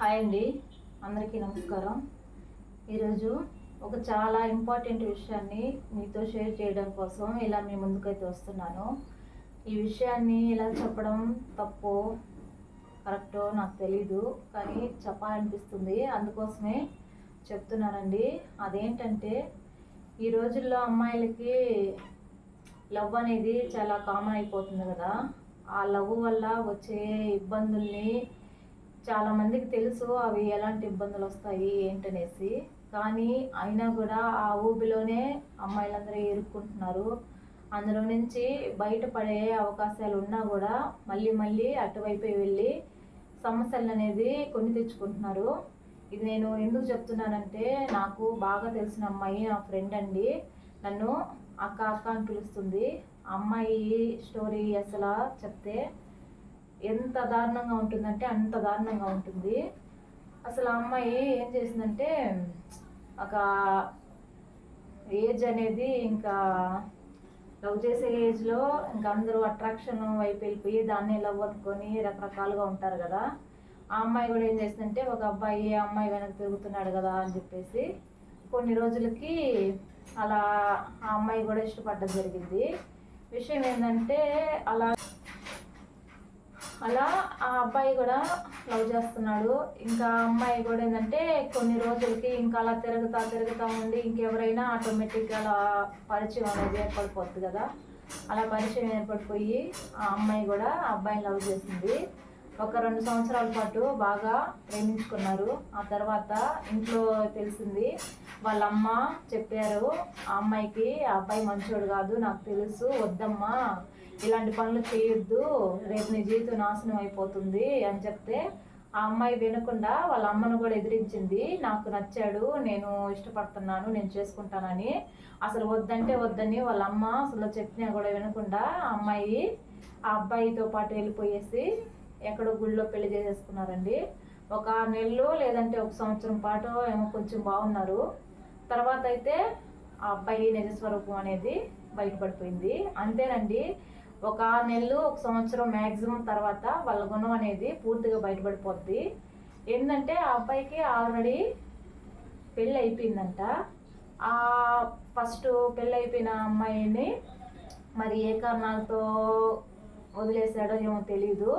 Hi అండి. అందరికీ నమస్కారం. ఈరోజు ఒక చాలా ఇంపార్టెంట్ విషయాన్ని మీతో షేర్ చేయడం కోసం ఇలా మీ ముందుకైతే వస్తున్నాను. ఈ విషయాన్ని ఇలా చెప్పడం తప్పు కరెక్టో నాకు తెలీదు కానీ చెప్పాలనిపిస్తుంది. అందుకోసమే చెప్తున్నానండి. అదేంటంటే ఈ రోజుల్లో అమ్మాయిలకి లవ్ అనేది చాలా కామన్ అయిపోతుంది కదా. ఆ లవ్ వల్ల వచ్చే ఇబ్బందుల్ని చాలా మందికి తెలుసు అవి ఎలాంటి ఇబ్బందులు వస్తాయి ఏంటనేసి. కానీ అయినా కూడా ఆ ఊబిలోనే అమ్మాయిలందరూ ఇరుక్కుంటున్నారు. అందులో నుంచి బయటపడే అవకాశాలు ఉన్నా కూడా మళ్ళీ మళ్ళీ అటువైపే వెళ్ళి సమస్యలు అనేది కొని తెచ్చుకుంటున్నారు. ఇది నేను ఎందుకు చెప్తున్నానంటే నాకు బాగా తెలిసిన అమ్మాయి నా ఫ్రెండ్ అండి. నన్ను అక్క అక్క అని పిలుస్తుంది. అమ్మాయి స్టోరీ అసలు చెప్తే ఎంత దారుణంగా ఉంటుందంటే అంత దారుణంగా ఉంటుంది. అసలు ఆ అమ్మాయి ఏం చేసిందంటే ఒక ఏజ్ అనేది ఇంకా లవ్ చేసే ఏజ్లో ఇంకా అందరూ అట్రాక్షన్ వైపు వెళ్ళిపోయి దాన్ని లవ్ అనుకొని రకరకాలుగా ఉంటారు కదా. ఆ అమ్మాయి కూడా ఏం చేసిందంటే ఒక అబ్బాయి ఆ అమ్మాయి వెనక తిరుగుతున్నాడు కదా అని చెప్పేసి కొన్ని రోజులకి అలా ఆ అమ్మాయి కూడా ఇష్టపడడం జరిగింది. విషయం ఏంటంటే అలా అలా ఆ అబ్బాయి కూడా లవ్ చేస్తున్నాడు. ఇంకా అమ్మాయి కూడా ఏంటంటే కొన్ని రోజులకి ఇంకా అలా తిరుగుతా తిరుగుతా ఉండి ఇంకెవరైనా ఆటోమేటిక్గా అలా పరిచయం అనేది ఏర్పడిపోద్ది కదా. అలా పరిచయం ఏర్పడిపోయి ఆ అమ్మాయి కూడా ఆ అబ్బాయిని లవ్ చేసింది. ఒక రెండు సంవత్సరాల పాటు బాగా ప్రేమించుకున్నారు. ఆ తర్వాత ఇంట్లో తెలిసింది వాళ్ళ అమ్మ చెప్పారు ఆ అమ్మాయికి ఆ అబ్బాయి మంచోడు కాదు నాకు తెలుసు వద్దమ్మా ఇలాంటి పనులు చేయొద్దు రేపు నీ జీవితం నాశనం అయిపోతుంది అని చెప్తే ఆ అమ్మాయి వినకుండా వాళ్ళ అమ్మను కూడా ఎదిరించింది. నాకు నచ్చాడు నేను ఇష్టపడుతున్నాను నేను చేసుకుంటానని. అసలు వద్దంటే వద్దని వాళ్ళ అమ్మ అసలు చెప్పినా కూడా వినకుండా ఆ అమ్మాయి ఆ అబ్బాయితో పాటు వెళ్ళిపోయేసి ఎక్కడో గుళ్ళో పెళ్ళి చేసేసుకున్నారండి. ఒక ఆరు నెలలు లేదంటే ఒక సంవత్సరం పాటు ఏమో కొంచెం బాగున్నారు. తర్వాత అయితే ఆ అబ్బాయి నిజస్వరూపం అనేది బయటపడిపోయింది. అంతేనండి ఒక ఆరు నెలలు ఒక సంవత్సరం మ్యాక్సిమం తర్వాత వాళ్ళ గుణం అనేది పూర్తిగా బయటపడిపోద్ది. ఏంటంటే ఆ అబ్బాయికి ఆల్రెడీ పెళ్ళి అయిపోయిందంట. ఆ ఫస్ట్ పెళ్ళి అయిపోయిన అమ్మాయిని మరి ఏ కారణాలతో వదిలేశాడో ఏమో తెలియదు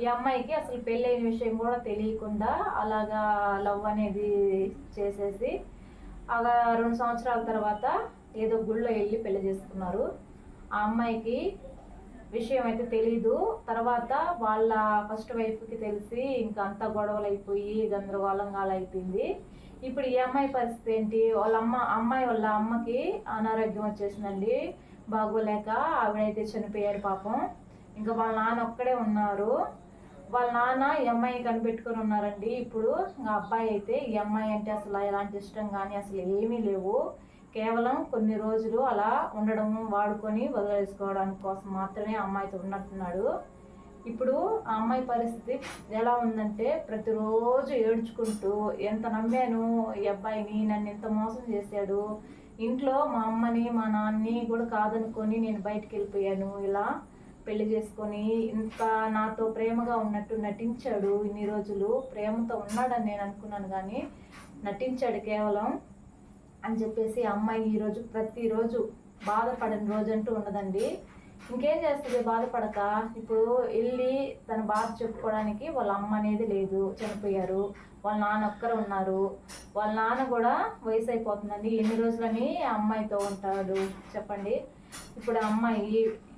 ఈ అమ్మాయికి అసలు పెళ్ళైన విషయం కూడా తెలియకుండా అలాగా లవ్ అనేది చేసేసి అలా రెండు సంవత్సరాల తర్వాత ఏదో గుళ్ళో వెళ్ళి పెళ్ళి చేసుకున్నారు. ఆ అమ్మాయికి విషయం అయితే తెలీదు. తర్వాత వాళ్ళ ఫస్ట్ వైఫ్కి తెలిసి ఇంకా అంతా గొడవలు అయిపోయి గందరగోళంగా అలా అయిపోయింది ఇప్పుడు ఈ అమ్మాయి పరిస్థితి ఏంటి? వాళ్ళ అమ్మ అమ్మాయి వాళ్ళ అమ్మకి అనారోగ్యం వచ్చేసిందండి. బాగోలేక ఆవిడైతే చనిపోయారు పాపం. ఇంకా వాళ్ళ నాన్న ఒక్కడే ఉన్నారు. వాళ్ళ నాన్న ఎంఐ కనిపెట్టుకుని కనిపెట్టుకొని ఉన్నారండి. ఇప్పుడు ఇంకా అబ్బాయి అయితే ఈ అమ్మాయి అంటే అసలు ఎలాంటి ఇష్టం కానీ అసలు ఏమీ లేవు. కేవలం కొన్ని రోజులు అలా ఉండడం వాడుకొని వదిలేసుకోవడానికి కోసం మాత్రమే అమ్మాయితో ఉన్నట్టున్నాడు. ఇప్పుడు ఆ అమ్మాయి పరిస్థితి ఎలా ఉందంటే ప్రతిరోజు ఏడ్చుకుంటూ ఎంత నమ్మాను ఈ అబ్బాయిని నన్ను ఎంత మోసం చేశాడు. ఇంట్లో మా అమ్మని మా నాన్నని కూడా కాదనుకొని నేను బయటికి వెళ్ళిపోయాను. ఇలా పెళ్ళి చేసుకొని ఇంత నాతో ప్రేమగా ఉన్నట్టు నటించాడు ఇన్ని రోజులు. ప్రేమతో ఉన్నాడని నేను అనుకున్నాను కానీ నటించాడు కేవలం అని చెప్పేసి అమ్మాయి ఈరోజు ప్రతిరోజు బాధపడని రోజు అంటూ ఉండదండి. ఇంకేం చేస్తుంది? బాధపడక. ఇప్పుడు వెళ్ళి తన బాధ చెప్పుకోవడానికి వాళ్ళ అమ్మ అనేది లేదు. చనిపోయారు. వాళ్ళ నాన్న ఒక్కరు ఉన్నారు. వాళ్ళ నాన్న కూడా వయసు అయిపోతుందండి. ఎన్ని రోజులని ఆ అమ్మాయితో ఉంటాడు? చెప్పండి. ఇప్పుడు ఆ అమ్మాయి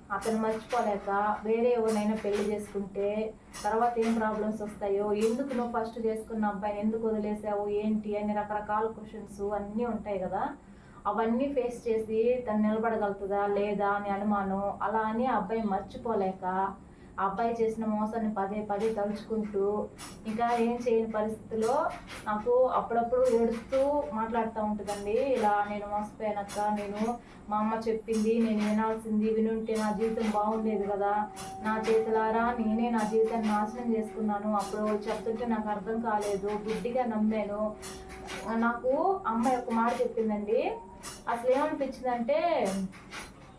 అతను మర్చిపోలేక వేరే ఎవరినైనా పెళ్ళి చేసుకుంటే తర్వాత ఏం ప్రాబ్లమ్స్ వస్తాయో ఎందుకు నువ్వు ఫస్ట్ చేసుకున్న అబ్బాయిని ఎందుకు వదిలేసావు ఏంటి అని రకరకాల క్వశ్చన్స్ అన్నీ ఉంటాయి కదా. అవన్నీ ఫేస్ చేసి తను నిలబడగలుగుతుందా లేదా అని అనుమానం అలా అని ఆ అబ్బాయి మర్చిపోలేక అబ్బాయి చేసిన మోసాన్ని పదే పదే తలుచుకుంటూ ఇంకా ఏం చేయని పరిస్థితిలో నాకు అప్పుడప్పుడు ఏడుస్తూ మాట్లాడుతూ ఉంటుందండి. ఇలా నేను మోసపోయానక్క నేను మా అమ్మ చెప్పింది నేను వినాల్సింది వినుంటే నా జీవితం బాగుండేది కదా. నా చేతులారా నేనే నా జీవితాన్ని నాశనం చేసుకున్నాను. అప్పుడు చెప్తుంటే నాకు అర్థం కాలేదు. గుడ్డిగా నమ్మాను. నాకు అమ్మాయి ఒక మాట చెప్పిందండి. అసలు ఏమనిపించిందంటే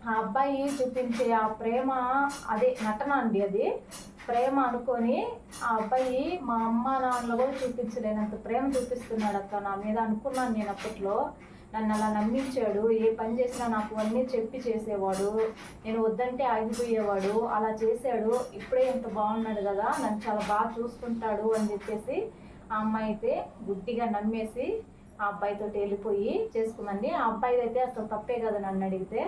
ఆ అబ్బాయి చూపించే ఆ ప్రేమ అదే నటన అండి అది. ప్రేమ అనుకొని ఆ అబ్బాయి మా అమ్మ నాన్నలు కూడా చూపించలేనంత ప్రేమ చూపిస్తున్నాడు అక్క నా మీద అనుకున్నాను నేను అప్పట్లో. నన్ను అలా నమ్మించాడు ఏ పని చేసినా నాకు అన్నీ చెప్పి చేసేవాడు నేను వద్దంటే ఆగిపోయేవాడు అలా చేశాడు ఇప్పుడే ఇంత బాగున్నాడు కదా నన్ను చాలా బాగా చూసుకుంటాడు అని చెప్పేసి ఆ అమ్మాయి అయితే గుడ్డిగా నమ్మేసి ఆ అబ్బాయితో వెళ్ళిపోయి చేసుకుందండి ఆ అబ్బాయిది అయితే అసలు తప్పే కదా నన్ను అడిగితే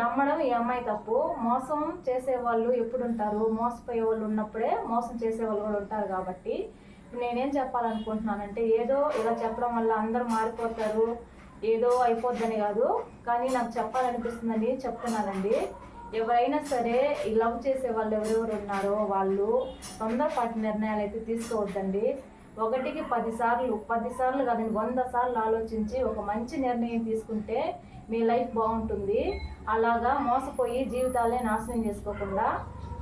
నమ్మడం ఈ అమ్మాయి తప్పు. మోసం చేసేవాళ్ళు ఎప్పుడు ఉంటారు మోసపోయే వాళ్ళు ఉన్నప్పుడే మోసం చేసేవాళ్ళు కూడా ఉంటారు కాబట్టి. నేనేం చెప్పాలనుకుంటున్నానంటే ఏదో ఇలా చెప్పడం వల్ల అందరూ మారిపోతారు. ఏదో అయిపోద్దని కాదు. కానీ నాకు చెప్పాలనిపిస్తుందని చెప్తున్నానండి. ఎవరైనా సరే ఈ లవ్ చేసే వాళ్ళు ఎవరెవరు ఉన్నారో వాళ్ళు తొందరపాటి నిర్ణయాలు అయితే తీసుకోవద్దండి. ఒకటికి పదిసార్లు పదిసార్లు కాదండి వంద సార్లు ఆలోచించి ఒక మంచి నిర్ణయం తీసుకుంటే మీ లైఫ్ బాగుంటుంది. అలాగా మోసపోయి జీవితాలే నాశనం చేసుకోకుండా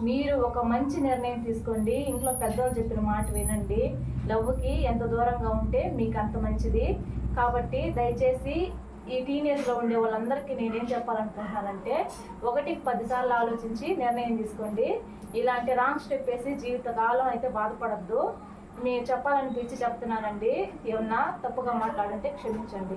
మీరు ఒక మంచి నిర్ణయం తీసుకోండి. ఇంట్లో పెద్దవాళ్ళు చెప్పిన మాట వినండి. లవ్కి ఎంత దూరంగా ఉంటే మీకు అంత మంచిది. కాబట్టి దయచేసి ఈ టీనేజ్లో ఉండే వాళ్ళందరికీ నేనేం చెప్పాలనుకుంటున్నానంటే ఒకటికి పదిసార్లు ఆలోచించి నిర్ణయం తీసుకోండి. ఇలాంటి రాంగ్ స్టెప్ వేసి జీవితకాలం అయితే బాధపడద్దు. నేను చెప్పాలనిపించి చెప్తున్నానండి. ఏమన్నా తప్పుగా మాట్లాడుంటే క్షమించండి.